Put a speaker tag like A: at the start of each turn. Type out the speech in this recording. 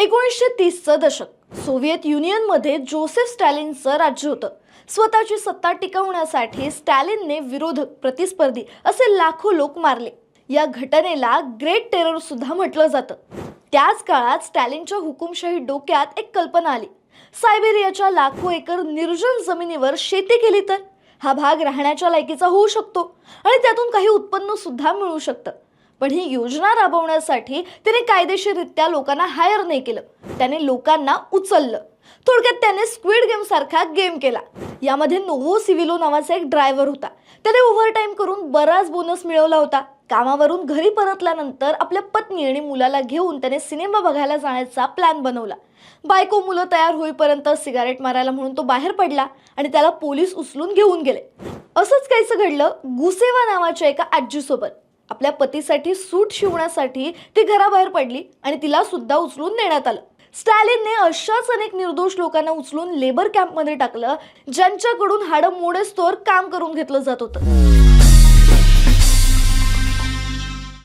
A: एकोणीसशे तीसचं दशक. सोव्हिएत युनियनमध्ये जोसेफ स्टॅलिनचं राज्य होतं. स्वतःची सत्ता टिकवण्यासाठी स्टॅलिनने विरोधक प्रतिस्पर्धी असे लाखो लोक मारले. या घटनेला ग्रेट टेरर सुद्धा म्हटलं जातं. त्याच काळात स्टॅलिनच्या हुकुमशाही डोक्यात एक कल्पना आली. सायबेरियाच्या लाखो एकर निर्जन जमिनीवर शेती केली तर? हा भाग राहण्याच्या लायकीचा होऊ शकतो आणि त्यातून काही उत्पन्न सुद्धा मिळू शकतं. पण ही योजना राबवण्यासाठी त्याने कायदेशीररित्या लोकांना हायर नाही केलं. त्याने लोकांना उचललं. थोडक्यात त्याने स्क्विड गेम सारखा गेम केला. यामध्ये नोवो सिव्हिलो नावाचा एक ड्रायव्हर होता. त्याने ओव्हरटाईम करून बराच बोनस मिळवला होता. कामावरून घरी परतल्यानंतर आपल्या पत्नी आणि मुलाला घेऊन त्याने सिनेमा बघायला जाण्याचा प्लॅन बनवला. बायको मुलं तयार होईपर्यंत सिगारेट मारायला म्हणून तो बाहेर पडला आणि त्याला पोलीस उचलून घेऊन गेले. असंच काहीसं घडलं गुसेवा नावाच्या एका आजीसोबत. आपल्या पतीसाठी सूट शिवण्यासाठी ती घराबाहेर पडली आणि तिला सुद्धा उचलून नेण्यात आलं. स्टॅलिनने अशाच अनेक निर्दोष लोकांना उचलून लेबर कॅम्पमध्ये टाकलं ज्यांच्याकडून हाडं मोडेस्तोर काम करून घेतलं जात होतं.